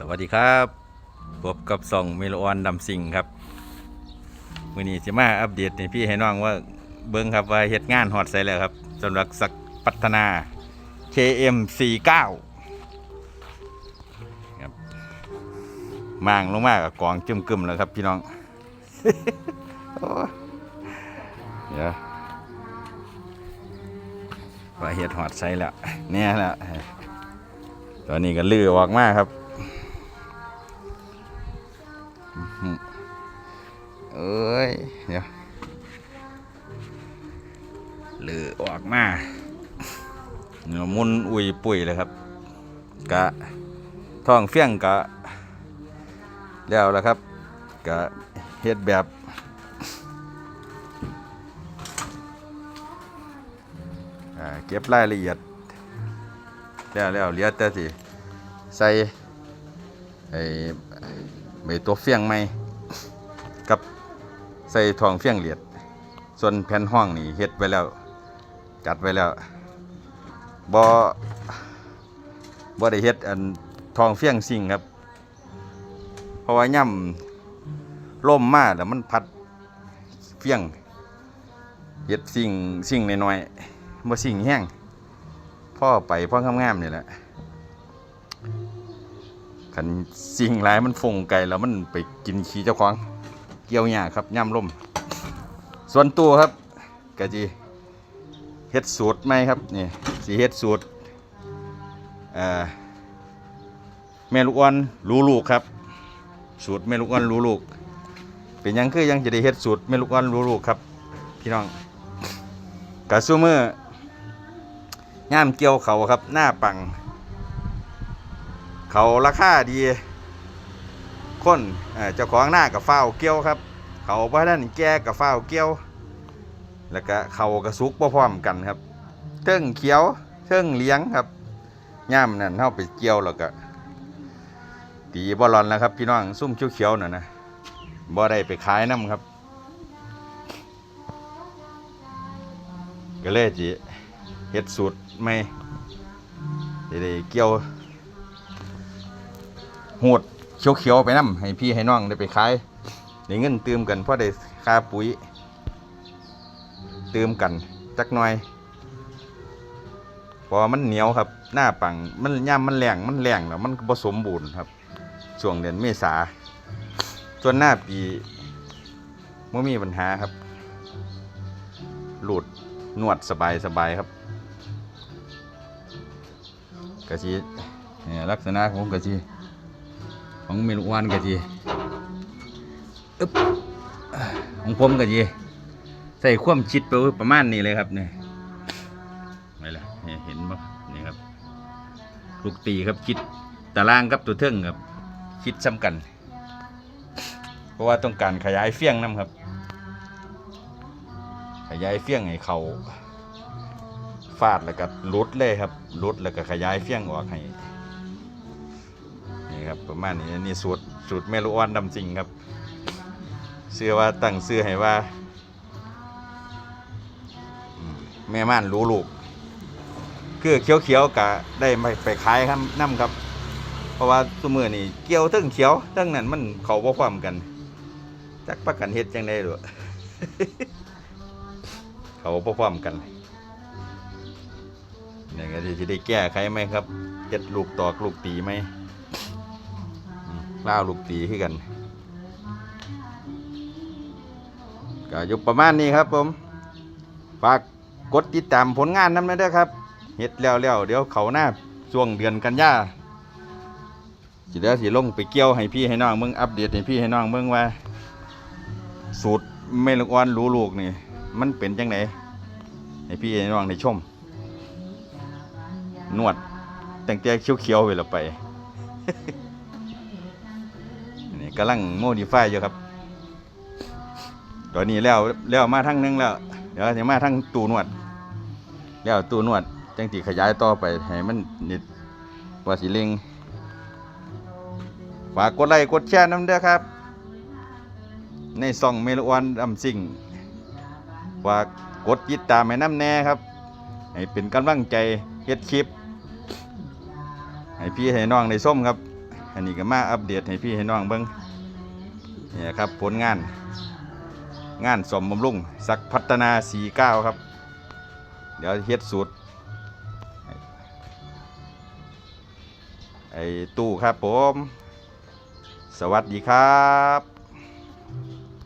สวัสดีครับพบกับส่องเมโลออนดำสิงครับวันนี้จะมาอัปเดตให้พี่ให้น้องว่าเบิ้งครับว่าเฮ็ดงานฮอตใส่แล้วครับสำหรับสักพัฒนา KM49 ครับมางลงมากกับกองจึมกึมแล้วครับพี่น้องเดี๋ยวว่าเฮ็ดฮอตใส่แล้วเนี่ยแหละตอนนี้ก็ลือออกมาครับ เอ้ย เดี๋ยวเหลือออกมาเนื้อมุนอุยปุ๋ยเลยครับ กะท้องเฟี้ยงกะ แล้วแล้วครับ กะเฮ็ดแบบเก็บรายละเอียด แล้วแล้วเหลือแต่สิ ใส่ไอ้ ใบตัวเฟี้ยงไหมกับใส่ทองเฟี้ยงเหลียด ส่วนแผ่นห้องนี่เฮ็ดไว้แล้ว จัดไว้แล้วบ่บ่ได้เฮ็ดอันทองเฟี้ยงสิ่งครับ เพราะว่าย่ำล่มมาแล้วมันพัดเฟี้ยงเฮ็ดสิ่งสิ่งน้อยๆบ่สิ่งแห้งพ่อไปพ่องามๆนี่แหละ คันสิ่งหลายมันฟงไกลแล้วมันไปกินขี้เจ้าของเกี่ยวหญ้าครับย่ำล่มส่วนตัวครับกะจีเฮ็ดสูตรไหมครับนี่สีเฮ็ดสูตรแม่ลูกอ่อนรู้ลูกครับ สูตรแม่ลูกอ่อนรู้ลูก เป็นยังคือยังจะได้เฮ็ดสูตรแม่ลูกอ่อนรู้ลูกครับพี่น้องกะซูมือย่ามเกี่ยวเขาครับหน้าปัง เขาราคาดีคนเจ้าของหน้ากับฝ้าเกี้ยวครับ เขาพระท่านแก่กับฝ้าเกี้ยว แล้วก็เขากระซุกบ่พร้อมกันครับเทิงเขียวเทิงเลี้ยงครับย่ามนั่นเข้าไปเกี่ยวแล้วก็ตีบอลลอนแล้วครับพี่น้องซุ่มเขียวๆน่ะนะบ่ได้ไปขายน้ำครับ ก็เลยจีเฮ็ดสูตรไม่ได้เกี่ยว หดเขียวๆไปน้ำให้พี่ให้น้องได้ไปขายได้เงินเติมกันเพราะได้ค่าปุ๋ยเติมกันจักหน่อยเพอมันเหนียวครับหน้าปังมันย่ามมันแรงมันแรงแล้วมันผสมบูรณ์ครับช่วงเดือนเมษาส่วนหน้าปีไม่มีปัญหาครับ หลุดนวดสบายสบายครับกะชีลักษณะของกะชี ของเมลูวานกะจีอึ๊บของผมกะจีใส่ความชิดไปประมาณนี้เลยครับเนี่ยไม่ละเห็นปะนี่ครับลูกตีครับชิดตารางกับตัวเทิงครับชิดซ้ำกัน เพราะว่าต้องการขยายเฟี้ยงน้ำครับ ขยายเฟี้ยงให้เขาฟาดแล้วก็ลดเลยครับลดแล้วก็ขยายเฟี้ยงออกให้ ครับ ประมาณนี้นี่สูตรสูตรเมลูออนดำจริงครับเสื้อว่าตั้งเสื้อให้ว่าแม่ม่านรู้ลูกคือเขียวเขียวๆกะได้ไปไปขายครับน้ำครับ เพราะว่าสมือนี่เกี่ยวทั้งเขียวทั้งนั้นมันเขาบ่ความกันจักประกันเฮ็ดจังได้หรอเขาบ่ความกันเนี่ยก็สิได้แก้ไขไหมครับเฮ็ดลูกตอกลูกตีไหม ล่าวลูกตีขึ้นกันก็อยู่ประมาณนี้ครับผมฝากกดติดตามผลงานน้ำนะเด้อครับเฮ็ดแล้วแล้วเดี๋ยวเขาหน้าช่วงเดือนกันยาสิเดี๋ยวสิลงไปเกี่ยวให้พี่ให้น้องมืองอัปเดตให้พี่ให้น้องมืองว่า สูตรเมลกอนรู้ลูกนี่ มันเป็นจังไหนให้พี่ให้น้องได้ชม นวดแต่งแต่เขียวๆไปแล้วไป กำลังโมดิฟายอยู่ครับ ตอนนี้แล้วแล้วมาทั้งนึงแล้ว เดี๋ยวจะมาทั้งตูนวด แล้วตูนวดจังสีขยายต่อไปให้มันนิดว่าสิเล็งฝากกดไลค์กดแชร์น้ำเด้อครับ ในซองเมลวันดำซิงฝากกดติดตามให้น้ำแน่ครับ ให้เป็นกำลังใจเฮ็ดคลิป ให้พี่ให้น้องได้ส้มครับ อันนี้ก็มาอัปเดตให้พี่ให้น้องเบิ่ง นี่ครับผลงาน งานสมบำรุงสักพัฒนา49ครับ เดี๋ยวเฮ็ดสูตรไอ้ตู้ครับผม สวัสดีครับ